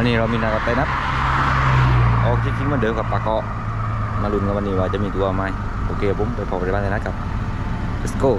วันนี้เรามีนักับไตนัดออกจริงเหมันเดิมกับปากเกาะมาลุ้นกันวันนี้ว่าจะมีตัวไหมโอเคผมไปพบกันบ้านไตนัดครับ let's go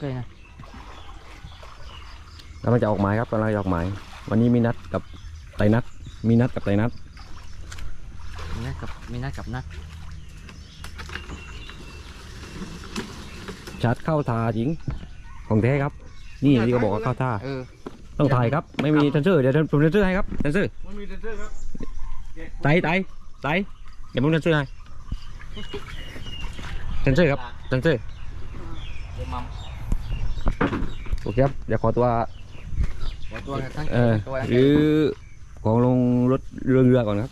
เป็นเคยนะแล้วมันจะออกหมายครับกำลังจะออกหมาย วันนี้มีนัดกับไตนัด มีนัดกับไตนัด มีนัดกับมีนัดกับนัดชาร์จเข้าทาจริง ของแท้ครับ นี่ที่เขาบอกว่าเข้าท่าเออต้องถ่ายครับ ไม่มีเซนเซอร์เดี๋ยวผมเซนเซอร์ให้ครับเซนเซอร์มันมีเซนเซอร์ครับไตไตไตเดี๋ยวผมเซนเซอร์ให้เซนเซอร์ครับเซนเซอร์เดี๋ยวมัม โอเคครับ เดี๋ยวขอตัวหัวตัวทั้งเออตัวหรือของลงรถเรือเรือก่อนครับ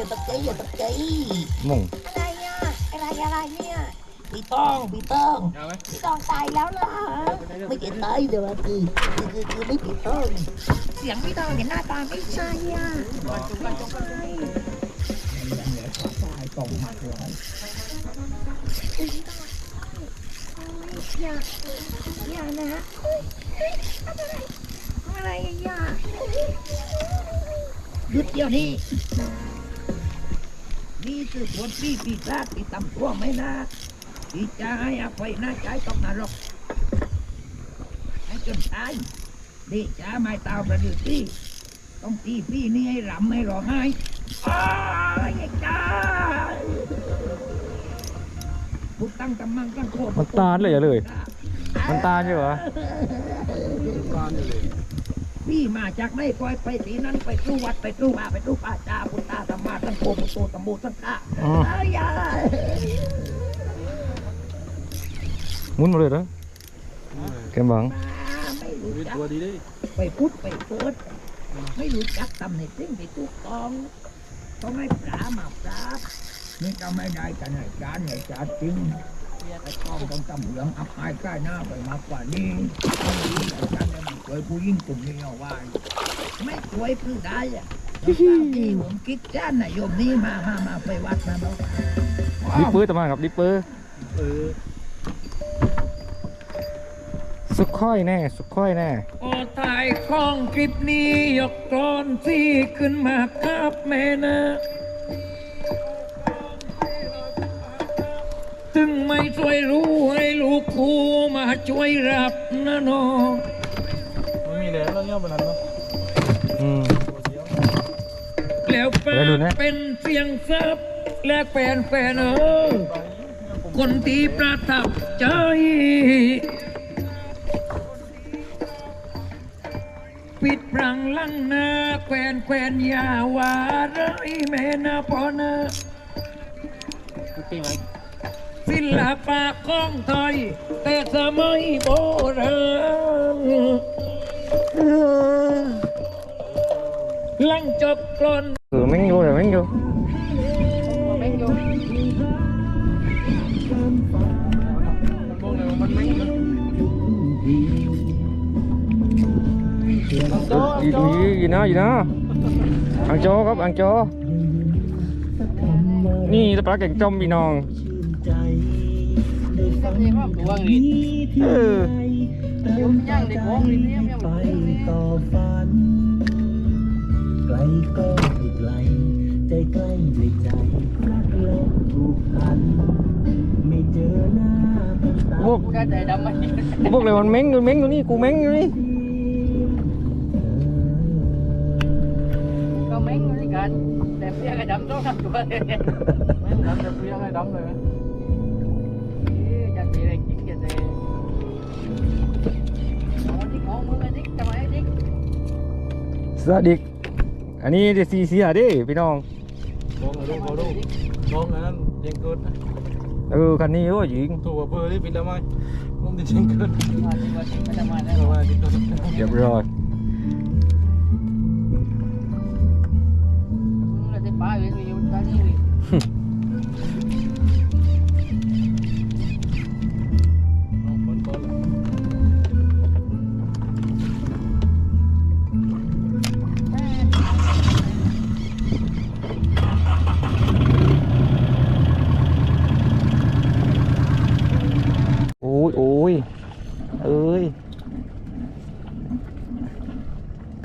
องอย่าตกใจอย่าตกใจมงอะไรอะอะไรอะไรเนี่ยพี่ต้องพี่ต้องเอาไหมพี่ต้องตายแล้วเหรอไม่ใช่ตายเดี๋ยวคือคือคือคือไม่พี่ต้องเสียงพี่ต้องเห็นหน้าตาไม่ใช่อะไม่ใช่อย่าอย่านะเฮ้ยเฮ้ยทำอะไรทำอะไรอย่าหยุดเดี๋ยวนี้ นี่คือผลที่ปีศาจที่ตำตัวไม่นะที่จะให้อภัยนะใจตกนรกให้จนตายนี่จะไม่ตาวประดิษฐ์ที่ต้องตีพี่นี่ให้รำให้ร้องไห้อ้ายไอ้จ้าพุทธังกัมมังกังโคมันตาลเลยเหรอเลย มันตาลอยู่เหรอปลาเนี่ยเลย พี่มาจากไหนปล่อยไปสีนั้นไปตู้วัดไปตู้ป่าไปตู้ป่าจาพุทธาธรรมาสังโฆพุทโธธรรมโมสังฆะอ๋อ อ้ายยาหมุนมาเลยเหรอแกมบังไม่รู้มีจักตัวดีดิไปพุทธไปเกิด ไม่รู้จักตำในสิ่งที่ถูกต้องต้องให้ปลามาปราบนี่ก็ไม่ได้กันให้จานให้จานจริง ไอ้ต้องต้องตำเหลืองอับอายใกล้หน้าไปมากกว่านี้อาจารย์ไม่เคยผู้ยิ่งกลุ่มนี้เอาไว้ไม่เคยพื้ได้อะที่ผมคิดจ้านนายโยมนี้มามามาไปวัดนะบอกดิปเปอร์ตะมาครับดิปเปอร์สุกค่อยแน่ สุกค่อยแน่โอ้ตายของคลิปนี้ยกกรอนที่ขึ้นมาครับแม่นะ ไม่ช่วยรู้ให้ลูกกูมาช่วยรับนะน้องไม่มีแล้วแล้วเนี่ยมันนั้นเนาะอืมแล้วแฟไปดูนนะเป็นเสียงซับและแฟนแฟนเออคนที่ประทับใจปิดพรังลังนาแควนแควนยาวาไรแม่นาปอนา ศิลปะของไทยแต่สมัยโบราณหลังจบกลอน ừ mấy vô rồi mấy vô แม่งอยู่มันบอกเลยว่ามันแม่งอยู่ gì, gì, gì nó gì nó ăn chó gấp ăn chó นี่ตะปลาแกงจอมพี่น้อง เรียกว่าตัวรีดเออยุ่งย่างในของรีดเนี่ยยังไปต่อฝันไกลก็ไม่ไกลใจใกล้ด้วยใจรักและผูกพันไม่เจอหน้าเป็นตาพวกกูได้ใจดำไหมพวกเลยมันเม้งอยู่เม้งอยู่นี่กูเม้งอยู่นี่ก็แม่งอยู่ด้วยกันแต่เพี้ยกระดำต้องทำตัวเลยแม่งดำจะเปรี้ยงให้ดำเลย สวัสดีอันนี้จะซีเสียดิพี่น้องมองเลยดูเขาดูมองนั้นยังเกินเออคันนี้โอ้ยหญิงถูกกว่าเบอร์ที่ปิดแล้วไหมมุมที่ยังเกินว่าดิว่าดิไม่ทำมาได้เกิดเรียบร้อย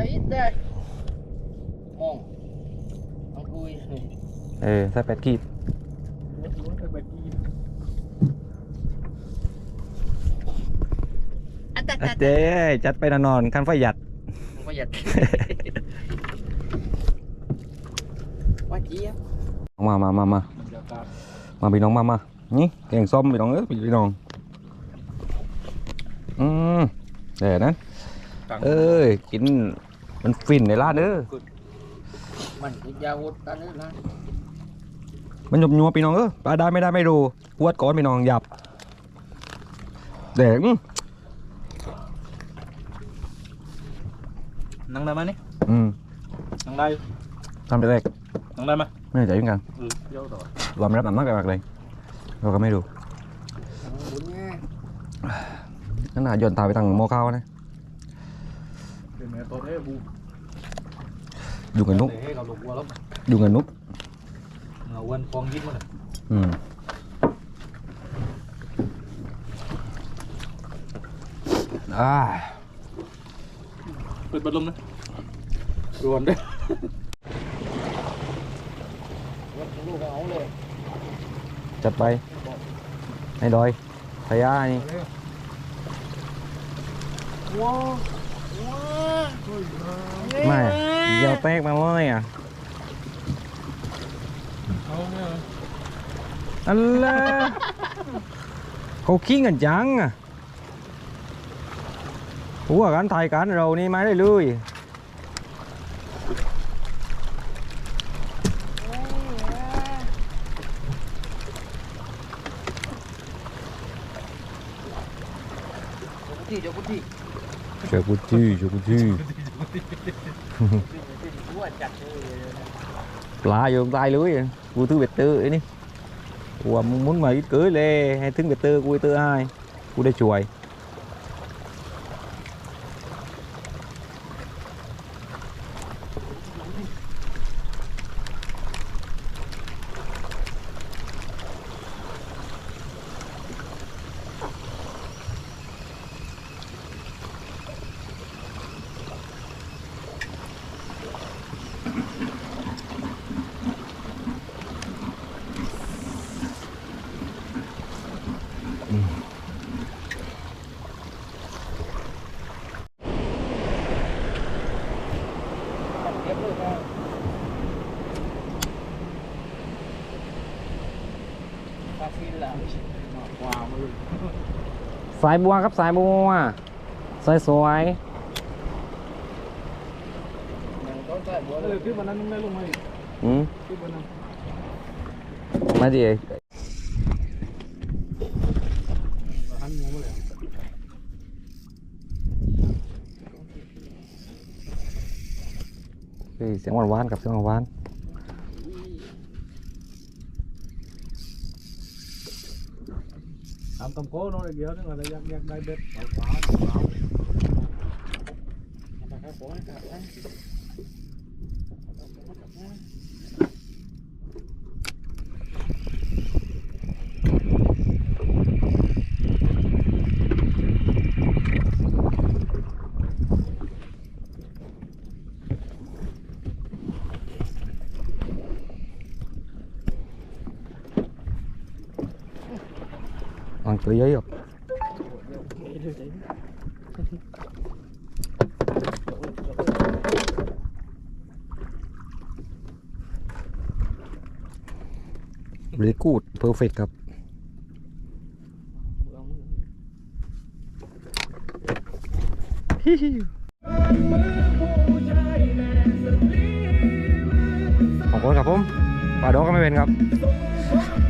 เอ๊ะก็จะยิดเลยมองต้องคุยเออใส่แปดกีบไปไปกินอันตัดอะเจ๊จัดไปนอนๆคันไฟหยัดประหยัดหวานเจี๊ยบมามามามาบรรยากาศมาพี่น้องมามานี่แกงส้มพี่น้องเอ้ยพี่น้อง อืมเดี๋ยวนั้นต่างเอ้ยกิน มันฟินในร้านเด้อมันคือยาวุธตอนนี้นะมันหยบยัวพี่น้องเออปลาได้ไม่ได้ไม่รู้ปวดก้อนพี่น้องหยับเด็กนั่งได้ไหมนี่อืมนั่งได้ทำไปแรกนั่งได้ไหมไม่แน่ใจเหมือนกันเออเดี๋ยวต่อรวมรับน้ำหนักกันมากเลยเราก็ไม่รู้บุญเนี่ยนั่นน่ะโยนตาไปทางหม้อข้าวนะเป็นแม่ตัวเอ้บูอยู่กับนุกเฮ้ยเขาหลบวัวแล้วอยู่กับนุกเงาวันฟองยิ้มมันอืมอ่าเปิดบัดลมนะรวนด้วยลูกเอาเลยจัดไปให้ดอยพยานี่ว้าว ไม่เดี๋ยวแตกมาเลยอะอาเนี่ยอันละเขาขี้กันจังอะหัวกันไทยกันเรานี่ไม่ได้เลย ที่เดี๋ยวกูที่ ชกูตี้ชกูตี้ปลาอยู่ใต้ลยกูถือเบ็ดเตอร์ไอ้นี่กูมุ้นมาอีกเกยเลยให้ทึงเบ็ดเตอร์กูเตอร์ให้กูได้ช่วย งมาอีก ừ คือวันนั้น mà gì หันหัวมาเลยเฮ้ยเสียงหวานหวานๆกับเสียงหวานหวานทำตำโก้น้องเดียวนึงอะไรยั กยักได้เบ็ดเอาขวาเอาขวา ăn tự giấy không Really good perfect ครับขอบคุณครับผมปลาดอกก็ไม่เป็นครับมือสังการปลาดอกครับผมใจได้โปรดรับรักที่ได้บอกแล้วว่ามือเป็นครับ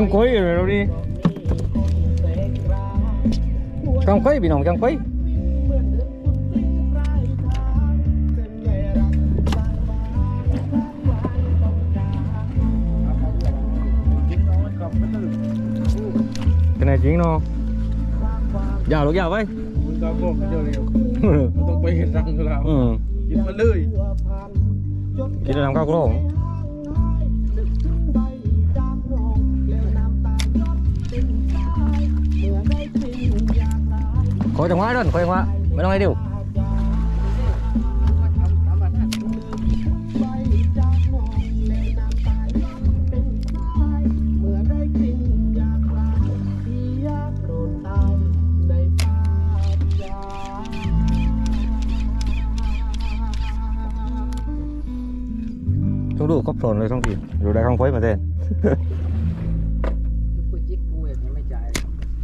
กังคุยเลยเราดิกังคุยพี่น้องกังคุย cái này chính nó giàu lúc giàu vậy มึงก็บอกเดียวเร็วมันต้องไปเห็นรังอยู่แล้ว ừ กินมาเลย ขอจังหวะด้วยขอจังหวะไม่ต้องให้ดิวทุกดูกก็ปลนเลยท้องถิ่นดูได้ข้างฟ้ยมาเต้น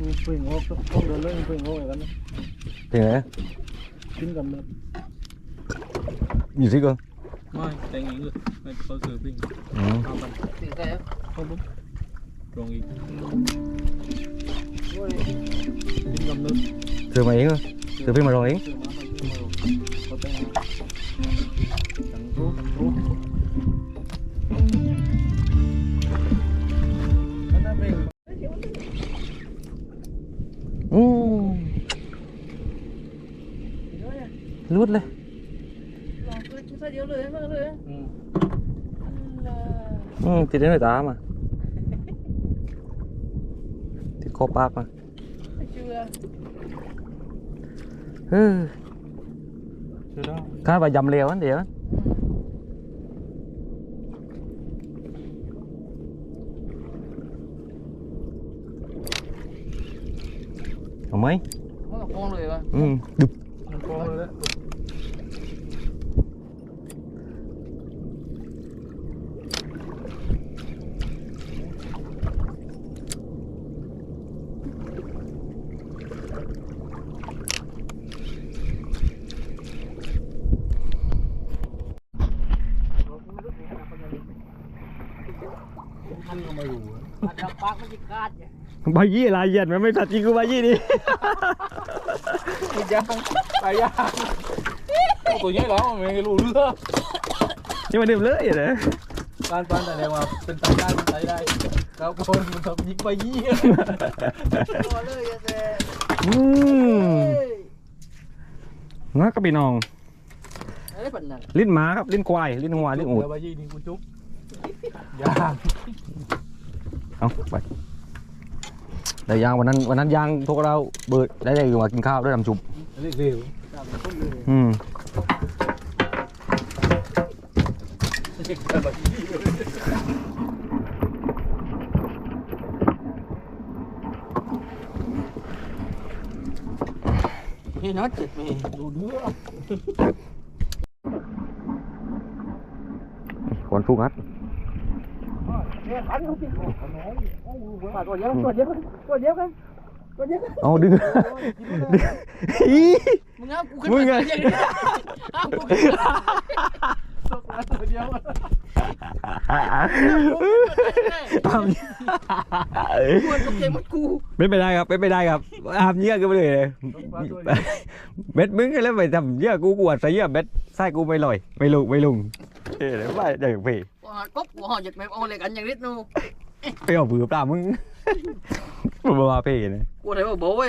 กูเพิ่งออกต้องเดินเล่นเพิ่งออกอย่างนั้นนะถึงไหนกินกันเลยอยู่ที่ก็ไม่แต่งอีกเลยไม่เขาซื้อปิ้งอืมเอากั รุดเลยลองก็ชุดเดียวเลยมากเลยอืม อืมติดในตามาติดคอปากมา เชื่อ เฮ้ย เชื่อได้ ข้าไปยำเร็วอันเดียวเอาไหม มันก็โค้งเลยวะ อืมดึบ มันพอแล้วแหละ อ มันก็ไม่รู้ อันดับปากมันจะขาด เนี่ยใบยี่ลายเย็นมันไม่สัตว์จริงกูใบยี่นี่ไปย่างไปย่างตัวใหญ่แล้วไม่รู้เรื่องนี่มันดื่มเลยเหรอการปั้นแต่เรียกว่าเป็นตายได้เป็นตายได้เขาคนมันทำยิงไปยี่พอเลยอะแต่อืมงักกระปีน้องเอ้ยปันนั่นลิ้นหมาครับลิ้นควายลิ้นงัวลิ้นอูดแล้วไปยี่นี่กูจุ๊บย่างเอาไป แต่ยางวันนั้นวันนั้นยางพวกเราเบิดได้ได้มากินข้าวด้วยน้ำจุบเร็วตามคนเลยอืมพี่น็อตเจ็ดเมย์ดูเนื้อ คนฟูงัด เนี่ย ขันเขาพี่มาตัวเดียวตัวเดียวกันตัวเดียวกันตัวเดียวกันเอาดึงดึงอีมึงเอากูขึ้นมึงไงเอากูขึ้นมาตัวเดียวทำกูมันกับเกมมันกูไม่เป็นไรครับไม่เป็นไรครับทำเยี่ยก็ไม่เลยเลยเบ็ดมึงแล้วไปทำเยี่ยกูกวดใส่เยี่ยเบ็ดใส่กูไม่ลอยไม่ลุงไม่ลุง เอ้ยเดี๋ยวไปอย่างพี่ว่าก๊บว่าหอหยัดแม่เอาเลยกันอย่างนิดนู้ไปเอาบือปลามึงมาว่าพี่นะกูเลยว่าโบ้ย